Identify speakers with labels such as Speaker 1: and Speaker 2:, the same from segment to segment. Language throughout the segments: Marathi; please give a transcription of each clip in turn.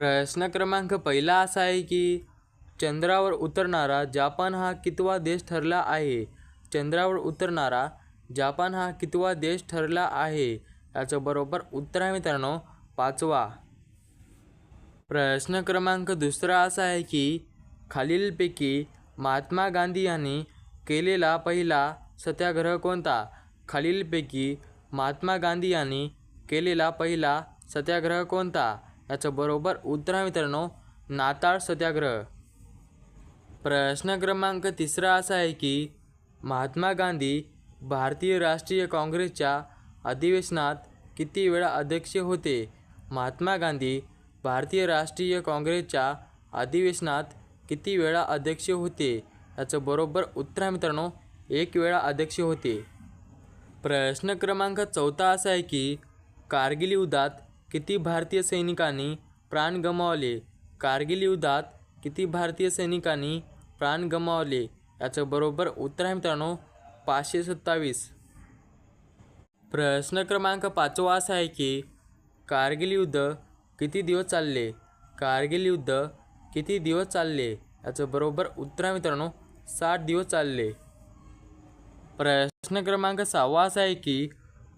Speaker 1: प्रश्न क्रमांक पहिला असा आहे की चंद्रावर उतरणारा जापान हा कितवा देश ठरला आहे? चंद्रावर उतरणारा जापान हा कितवा देश ठरला आहे? याचं बरोबर उत्तर आहे मित्रांनो पाचवा. प्रश्न क्रमांक दुसरा असा आहे की खालीलपैकी महात्मा गांधी यांनी केलेला पहिला सत्याग्रह कोणता? खालीलपैकी महात्मा गांधी यांनी केलेला पहिला सत्याग्रह कोणता? याचं बरोबर. उत्तर आहे मित्रांनो. नाताळ सत्याग्रह. प्रश्न क्रमांक तिसरा असा आहे की महात्मा गांधी भारतीय राष्ट्रीय काँग्रेसच्या अधिवेशनात किती वेळा अध्यक्ष होते? महात्मा गांधी भारतीय राष्ट्रीय काँग्रेसच्या अधिवेशनात किती वेळा अध्यक्ष होते? याचं बरोबर. उत्तर आहे मित्रांनो. एक वेळा अध्यक्ष होते. प्रश्न क्रमांक चौथा असा आहे की कारगिल युद्धात किती भारतीय सैनिकांनी प्राण गमावले? कारगिल युद्धात किती भारतीय सैनिकांनी प्राण गमावले? याचं बरोबर उत्तर आहे मित्रांनो पाचशे सत्तावीस. प्रश्न क्रमांक पाचवा असा आहे की कारगिल युद्ध किती दिवस चालले? कारगिल युद्ध किती दिवस चालले? याचं बरोबर उत्तर आहे मित्रांनो साठ दिवस चालले. प्रश्न क्रमांक सहावा असा आहे की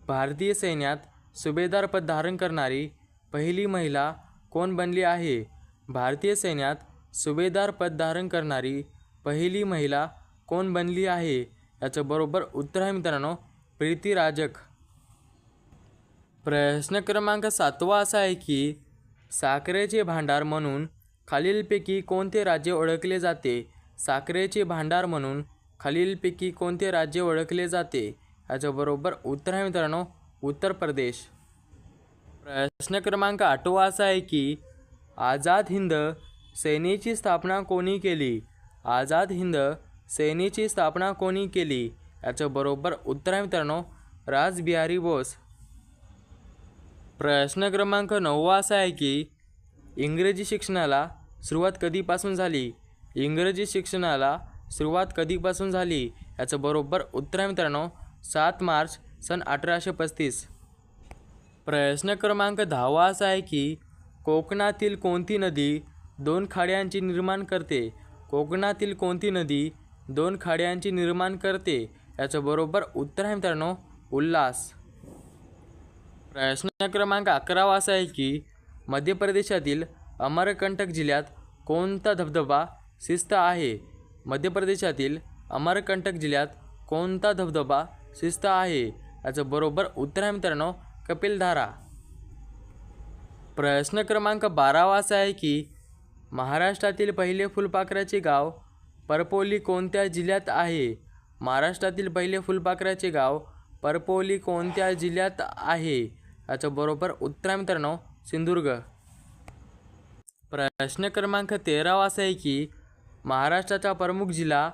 Speaker 1: भारतीय सैन्यात सुभेदार पद धारण करणारी पहिली महिला कोण बनली आहे? भारतीय सैन्यात सुभेदार पद धारण करणारी पहिली महिला कोण बनली आहे? याचं बरोबर उत्तर आहे मित्रांनो प्रीती राजक. प्रश्न क्रमांक सातवा असा आहे की साखरेचे भांडार म्हणून खालीलपैकी कोणते राज्य ओळखले जाते? साखरेचे भांडार म्हणून खालीलपैकी कोणते राज्य ओळखले जाते? याच्याबरोबर उत्तर आहे मित्रांनो उत्तर प्रदेश. प्रश्न क्रमांक आठवा असा आहे की आझाद हिंद सेनेची स्थापना कोणी केली? आझाद हिंद सेनेची स्थापना कोणी केली? याचं बरोबर उत्तर आहे मित्रांनो राजबिहारी बोस. प्रश्न क्रमांक नववा असा आहे की इंग्रजी शिक्षणाला सुरुवात कधीपासून झाली? इंग्रजी शिक्षणाला सुरुवात कधीपासून झाली? याचं बरोबर उत्तर आहे मित्रांनो सात मार्च सन अठराशे पस्तीस. प्रश्न क्रमांक दहावा असा आहे की कोकणातील कोणती नदी दोन खाड्यांची निर्माण करते? कोकणातील कोणती नदी दोन खाड्यांची निर्माण करते? याचं बरोबर उत्तर आहे मित्रांनो उल्हास. प्रश्न क्रमांक अकरावा असा आहे की मध्य प्रदेशातील अमरकंटक जिल्ह्यात कोणता धबधबा शिस्त आहे? मध्य प्रदेशातील अमरकंटक जिल्ह्यात कोणता धबधबा शिस्त आहे? याचं बरोबर उत्तर आहे मित्रांनो कपिलधारा प्रश्न क्रमांक बारावा असा आहे की महाराष्ट्रातील पहिले फुलपाखराचे गाव परपोली कोणत्या जिल्ह्यात आहे? महाराष्ट्रातील पहिले फुलपाखराचे गाव परपोली कोणत्या जिल्ह्यात आहे? याचं बरोबर उत्तर आहे मित्रांनो सिंधुदुर्ग. प्रश्न क्रमांक तेरावा असा आहे की महाराष्ट्राचा प्रमुख जिल्हा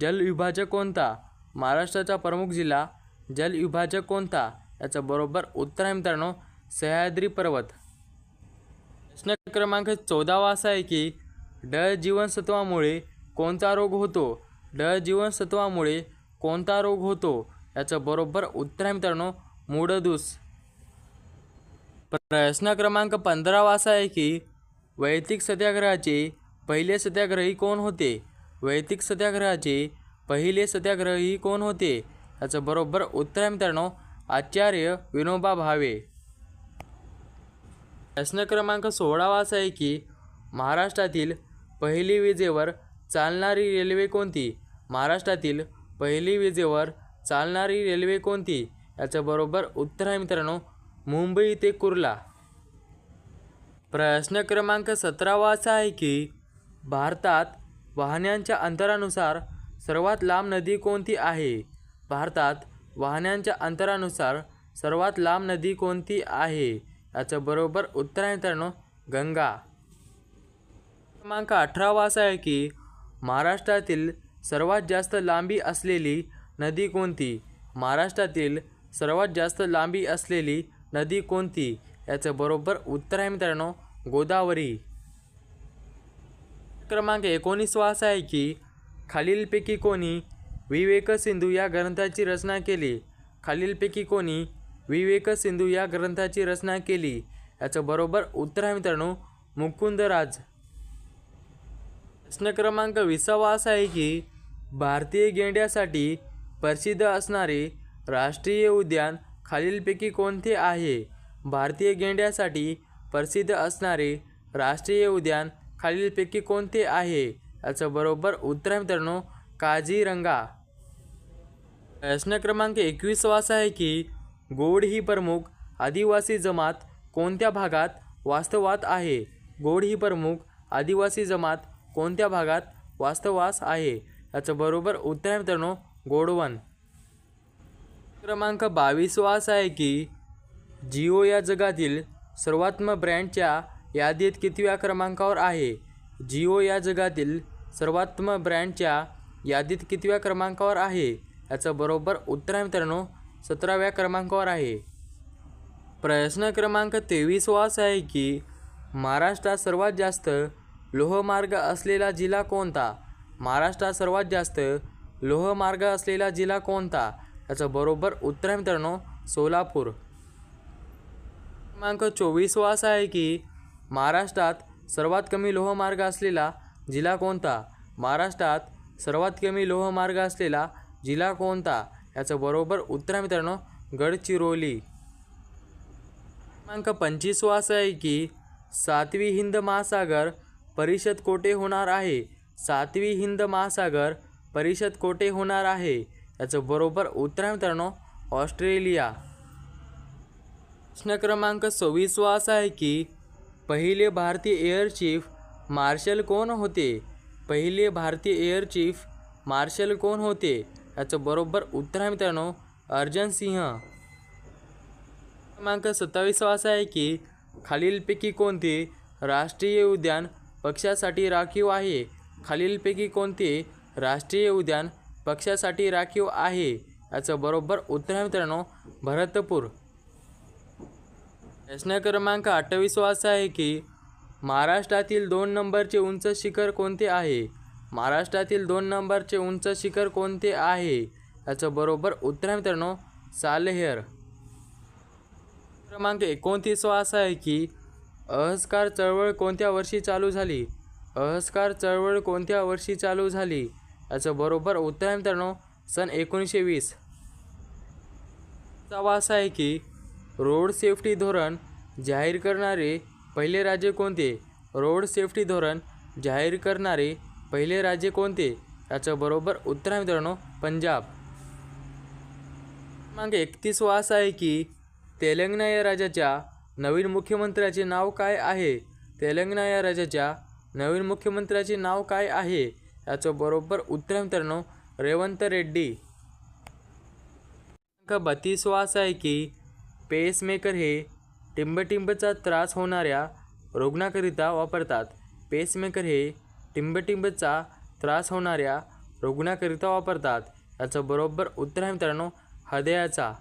Speaker 1: जलविभाजक कोणता? महाराष्ट्राचा प्रमुख जिल्हा जलविभाजक कोणता? याचं बरोबर उत्तर आहे मित्रांनो सह्याद्री पर्वत. प्रश्न क्रमांक चौदावा असा आहे की ड जीवनसत्वामुळे कोणता रोग होतो? ड जीवनसत्वामुळे कोणता रोग होतो? याचं बरोबर उत्तर आहे मित्रांनो मूडदूस. प्रश्न क्रमांक पंधरावा असा आहे की वैयक्तिक सत्याग्रहाचे पहिले सत्याग्रही कोण होते? वैयक्तिक सत्याग्रहाचे पहिले सत्याग्रही कोण होते? याचं बरोबर उत्तर आहे मित्रांनो. आचार्य विनोबा भावे. प्रश्न क्रमांक सोळावा असा आहे की महाराष्ट्रातील पहिली विजेवर चालणारी रेल्वे कोणती? महाराष्ट्रातील पहिली विजेवर चालणारी रेल्वे कोणती? याचं बरोबर उत्तर आहे मित्रांनो मुंबई ते कुर्ला. प्रश्न क्रमांक सतरावा असा आहे की भारतात वाहनांच्या अंतरानुसार सर्वात लांब नदी कोणती आहे? भारतात वाहनांच्या अंतरानुसार सर्वात लांब नदी कोणती आहे? याचं बरोबर उत्तर आहे मित्रांनो गंगा. क्रमांक अठरावा असा आहे की महाराष्ट्रातील सर्वात जास्त लांबी असलेली नदी कोणती? महाराष्ट्रातील सर्वात जास्त लांबी असलेली नदी कोणती? याचं बरोबर उत्तर आहे मित्रांनो गोदावरी. क्रमांक एकोणीसवा असा आहे की खालीलपैकी कोणी विवेक सिंधू या ग्रंथाची रचना केली. खालीलपैकी कोणी विवेक सिंधू या ग्रंथाची रचना केली? याचं बरोबर उत्तर आहे मित्रांनो मुकुंदराज. प्रश्न क्रमांक विसावा असा आहे की भारतीय गेंड्यासाठी प्रसिद्ध असणारे राष्ट्रीय उद्यान खालीलपैकी कोणते आहे? भारतीय गेंड्यासाठी प्रसिद्ध असणारे राष्ट्रीय उद्यान खालीलपैकी कोणते आहे? याचं बरोबर उत्तर आहे मित्रांनो काझीरंगा. प्रश्न क्रमांक एकवीसवा असा आहे की गोड ही प्रमुख आदिवासी जमात कोणत्या भागात वास्तवात आहे? गोड ही प्रमुख आदिवासी जमात कोणत्या भागात वास्तवास आहे? याचं बरोबर उत्तर आहे मित्रांनो गोडवन. क्रमांक बावीसवा असा आहे की जिओ या जगातील सर्वात्म ब्रँडच्या यादीत कितव्या क्रमांकावर आहे? जिओ या जगातील सर्वात्म ब्रँडच्या यादीत कितव्या क्रमांकावर आहे? याचं बरोबर उत्तर आहे मित्रांनो सतराव्या क्रमांकावर आहे. प्रश्न क्रमांक तेवीसवा असा आहे की महाराष्ट्रात सर्वात जास्त लोहमार्ग असलेला जिल्हा कोणता? महाराष्ट्रात सर्वात जास्त लोहमार्ग असलेला जिल्हा कोणता? याचं बरोबर उत्तर आहे मित्रांनो सोलापूर. क्रमांक चोवीसवा असा आहे की महाराष्ट्रात सर्वात कमी लोहमार्ग असलेला जिल्हा कोणता? महाराष्ट्रात सर्वात कमी लोहमार्ग असलेला जिल्हा कोणता? याचं बरोबर उत्तर मित्रांनो गडचिरोली. क्रमांक पंचवीसवा असं आहे की सातवी हिंद महासागर परिषद कोठे होणार आहे? सातवी हिंद महासागर परिषद कोठे होणार आहे? याचं बरोबर उत्तर मित्रांनो ऑस्ट्रेलिया. प्रश्न क्रमांक सव्वीसवा असा आहे की पहिले भारतीय एअर चीफ मार्शल कोण होते? पहिले भारतीय एअर चीफ मार्शल कोण होते? याचं बरोबर उत्तर आहे मित्रांनो अर्जन सिंह. क्रमांक सत्तावीसवा असा आहे की खालीलपैकी कोणते राष्ट्रीय उद्यान पक्षासाठी राखीव आहे? खालीलपैकी कोणते राष्ट्रीय उद्यान पक्षासाठी राखीव आहे? याचं बरोबर उत्तर आहे मित्रांनो भरतपूर. प्रश्न क्रमांक अठ्ठावीसवा असा आहे की महाराष्ट्रातील दोन नंबरचे उंच शिखर कोणते आहे? महाराष्ट्रातील दोन नंबरचे उंच शिखर कोणते आहे? याचं बरोबर उत्तर आहे मित्रांनो सालेहेर. क्रमांक एकोणतीसवा असा आहे की अहस्कार चळवळ कोणत्या वर्षी चालू झाली? अहस्कार चळवळ कोणत्या वर्षी चालू झाली? याचं बरोबर उत्तर आहे मित्रांनो सन एकोणीसशे वीस. वा असा आहे की रोड सेफ्टी धोरण जाहीर करणारे पहिले राज्य कोणते? रोड सेफ्टी धोरण जाहीर करणारे पहिले राज्य कोणते? याचं बरोबर उत्तर आहे मित्रांनो पंजाब. क्रमांक एकतीसवा असा आहे की तेलंगणा या राज्याच्या नवीन मुख्यमंत्र्याचे नाव काय आहे? तेलंगणा या राज्याच्या नवीन मुख्यमंत्र्याचे नाव काय आहे? याचं बरोबर उत्तर आहे मित्रांनो रेवंत रेड्डी. क्रमांक बत्तीसवा असा आहे की पेसमेकर हे टिंबटिंबचा त्रास होणाऱ्या रुग्णाकरिता वापरतात. पेसमेकर हे टिंबटिंबचा त्रास होणाऱ्या रुग्णाकरिता वापरतात. याचं बरोबर उत्तर आहे मित्रांनो हृदयाचा.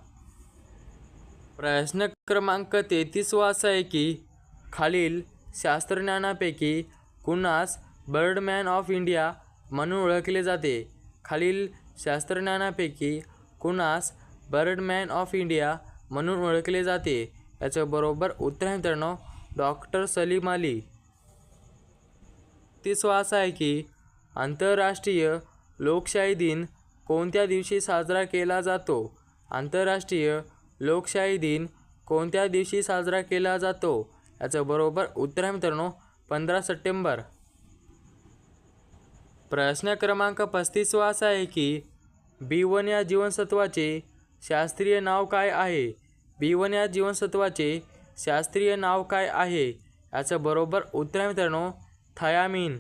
Speaker 1: प्रश्न क्रमांक तेहतीसवा असा आहे की खालील शास्त्रज्ञानापैकी कुणास बर्डमॅन ऑफ इंडिया म्हणून ओळखले जाते? खालील शास्त्रज्ञानापैकी कुणास बर्डमॅन ऑफ इंडिया म्हणून ओळखले जाते? याच्याबरोबर उत्तर आहे मित्रांनो डॉक्टर सलीम अली. तिसवा असा आहे की आंतरराष्ट्रीय लोकशाही दिन कोणत्या दिवशी साजरा केला जातो? आंतरराष्ट्रीय लोकशाही दिन कोणत्या दिवशी साजरा केला जातो? याचं बरोबर उत्तर आहे मित्रांनो पंधरा सप्टेंबर. प्रश्न क्रमांक पस्तीसवा असा आहे की बी वन या जीवनसत्वाचे शास्त्रीय नाव काय आहे? बी वन या जीवनसत्वाचे शास्त्रीय नाव काय आहे? याचं बरोबर उत्तर आहे मित्रांनो थयामीन.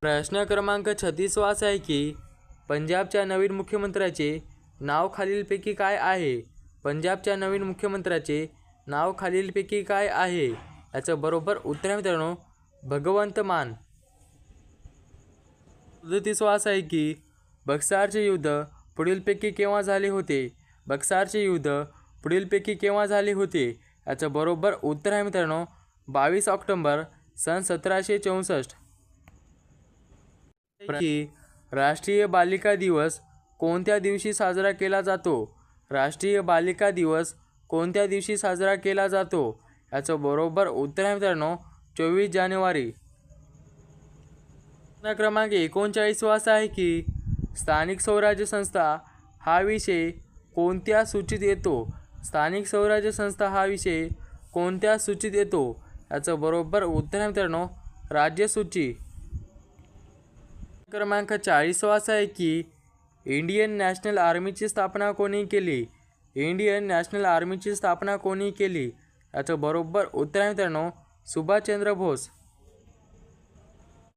Speaker 1: प्रश्न क्रमांक छत्तीसवा असा आहे की पंजाबच्या नवीन मुख्यमंत्र्याचे नाव खालीलपैकी काय आहे? पंजाबच्या नवीन मुख्यमंत्र्याचे नाव खालीलपैकी काय आहे? याचं बरोबर उत्तर आहे मित्रांनो भगवंत मान. सदतीसवा असा आहे की बक्सारचे युद्ध पुढीलपैकी केव्हा झाले होते? बक्सारचे युद्ध पुढीलपैकी केव्हा झाले होते याचं बरोबर उत्तर आहे मित्रांनो बावीस ऑक्टोंबर सन सतराशे चौसष्ट. राष्ट्रीय बालिका दिवस कोणत्या दिवशी साजरा केला जातो? राष्ट्रीय बालिका दिवस कोणत्या दिवशी साजरा केला जातो? याचं बरोबर उत्तर आहे मित्रांनो चोवीस जानेवारी. क्रमांक एकोणचाळीसवा असा आहे की स्थानिक स्वराज्य संस्था हा विषय कोणत्या सूचीत येतो? स्थानिक स्वराज्य संस्था हा विषय कोणत्या सूचीत येतो? याचं बरोबर उत्तर आहे मित्रांनो राज्यसूची क्रमांक चाळीसवा असा आहे की इंडियन नॅशनल आर्मीची स्थापना कोणी केली? इंडियन नॅशनल आर्मीची स्थापना कोणी केली? याचं बरोबर उत्तर आहे मित्रांनो सुभाषचंद्र बोस.